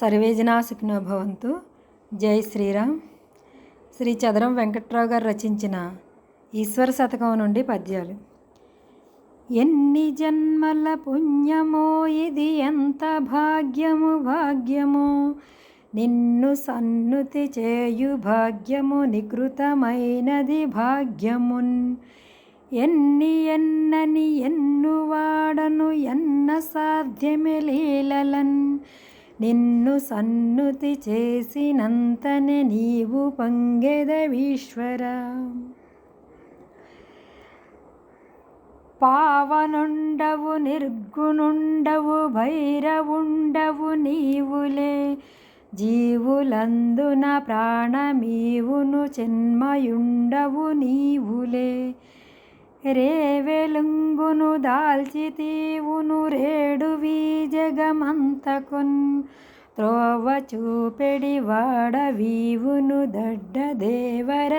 సర్వేజనా సుఖినో భవంతు జై శ్రీరామ్. శ్రీ చదరం వెంకట్రావు గారు రచించిన ఈశ్వర శతకం నుండి పద్యాలు. ఎన్ని జన్మల పుణ్యమో ఇది ఎంత భాగ్యము భాగ్యము. నిన్ను సన్నుతి చేయు భాగ్యము నికృతమైనది భాగ్యమున్. ఎన్ని ఎన్నని ఎన్ను వాడను ఎన్న సాధ్యమే లీలలన్. నిన్ను సన్నుతి చేసినంతనే నీవు పంగెదవీశ్వర పావనుండవు నిర్గుణుండవు భైరవుండవు నీవులే. జీవులందున ప్రాణమీవును చిన్మయుండవు నీవులే. రేవెలుంగును దాల్చితీవును రే జగమంతకున్ త్రోవ చూపెడి వాడవీవును దడ్డ దేవర